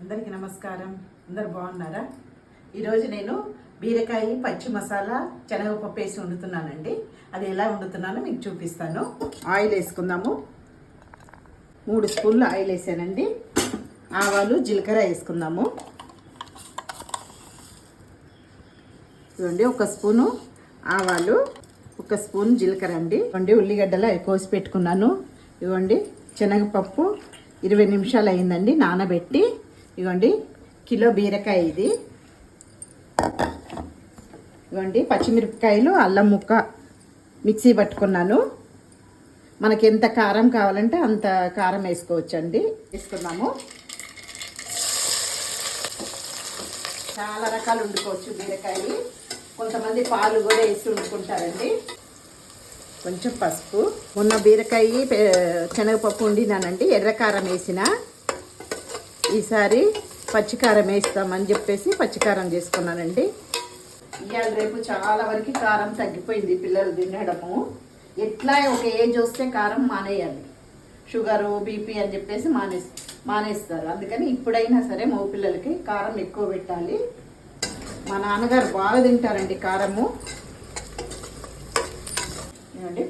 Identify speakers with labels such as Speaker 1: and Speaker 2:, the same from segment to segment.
Speaker 1: అందరికీ నమస్కారం. అందరు బాగున్నారా? ఈరోజు నేను బీరకాయ పచ్చి మసాలా శనగపప్పు వేసి వండుతున్నానండి. అది ఎలా వండుతున్నానో మీకు చూపిస్తాను. ఆయిల్ వేసుకుందాము. మూడు స్పూన్లు ఆయిల్ వేసానండి. ఆవాలు జీలకర్ర వేసుకుందాము. ఇవ్వండి ఒక స్పూను ఆవాలు ఒక స్పూన్ జీలకర్ర అండి. ఇవ్వండి ఉల్లిగడ్డలు అవి కోసి పెట్టుకున్నాను. ఇవ్వండి శనగపప్పు ఇరవై నిమిషాలు అయిందండి నానబెట్టి. ఇవ్వండి కిలో బీరకాయ ఇది. ఇవ్వండి పచ్చిమిరపకాయలు అల్లం ముక్క మిక్సీ పట్టుకున్నాను. మనకి ఎంత కారం కావాలంటే అంత కారం వేసుకోవచ్చండి. వేసుకున్నాము చాలా రకాలు వండుకోవచ్చు బీరకాయ కొంతమంది పాలు కూడా వేసి వండుకుంటారండి. కొంచెం పసుపు. మొన్న బీరకాయ శనగపప్పు వండినానండి. ఎర్రకారం వేసిన. ఈసారి పచ్చికారం వేస్తామని చెప్పేసి పచ్చికారం చేసుకున్నానండి. ఇవాళ రేపు చాలా వరకు కారం తగ్గిపోయింది పిల్లలు తినడము. ఎట్లా ఒక ఏజ్ వస్తే కారం మానేయాలి. షుగరు బీపీ అని చెప్పేసి మానే మానేస్తారు. అందుకని ఇప్పుడైనా సరే మగ పిల్లలకి కారం ఎక్కువ పెట్టాలి. మా నాన్నగారు బాగా తింటారండి కారము.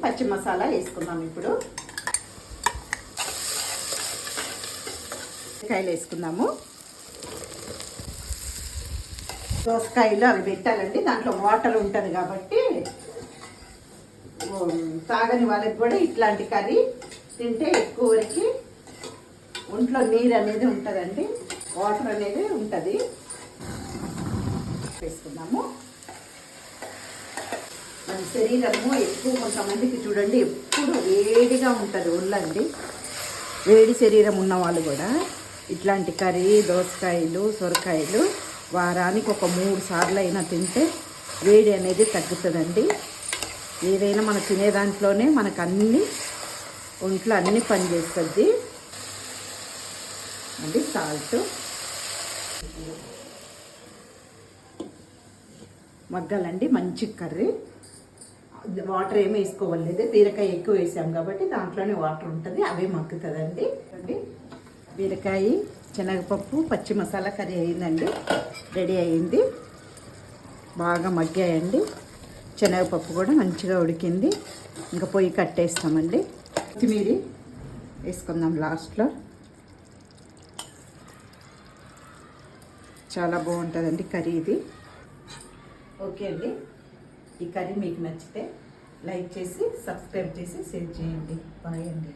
Speaker 1: పచ్చి మసాలా వేసుకున్నాం ఇప్పుడు. కాయలు వేసుకుందాము. దోసకాయలు అవి పెట్టాలండి దాంట్లో వాటర్ ఉంటుంది కాబట్టి. తాగని వాళ్ళకి కూడా ఇట్లాంటి కర్రీ తింటే ఎక్కువ వరకు ఒంట్లో నీరు అనేది ఉంటుందండి వాటర్ అనేది ఉంటుంది. వేసుకుందాము. మన శరీరము ఎక్కువ కొంతమందికి చూడండి ఎప్పుడు వేడిగా ఉంటుంది ఒళ్ళండి. వేడి శరీరం ఉన్న వాళ్ళు కూడా. ఇట్లాంటి కర్రీ దోసకాయలు సొరకాయలు వారానికి ఒక మూడు సార్లు అయినా తింటే వేడి అనేది తగ్గుతుందండి. ఏదైనా మనం తినే దాంట్లోనే మనకు అన్ని ఒంట్లో అన్ని పనిచేస్తుంది అది సాల్ట్ మగ్గాలండి మంచి కర్రీ. వాటర్ ఏమీ లేదు బీరకాయ ఎక్కువ వేసాం కాబట్టి దాంట్లోనే వాటర్ ఉంటుంది అవే మగ్గుతుందండి. అండి బీరకాయ శనగపప్పు పచ్చి మసాలా కర్రీ అయిందండి. రెడీ అయింది. బాగా మగ్గాయండి. శనగపప్పు కూడా మంచిగా ఉడికింది. ఇంకా పొయ్యి కట్టేస్తామండి. కొత్తిమీర వేసుకుందాం లాస్ట్లో. చాలా బాగుంటుందండి కర్రీ ఇది. ఓకే అండి. ఈ కర్రీ మీకు నచ్చితే లైక్ చేసి సబ్స్క్రైబ్ చేసి షేర్ చేయండి. బాయ్ అండి.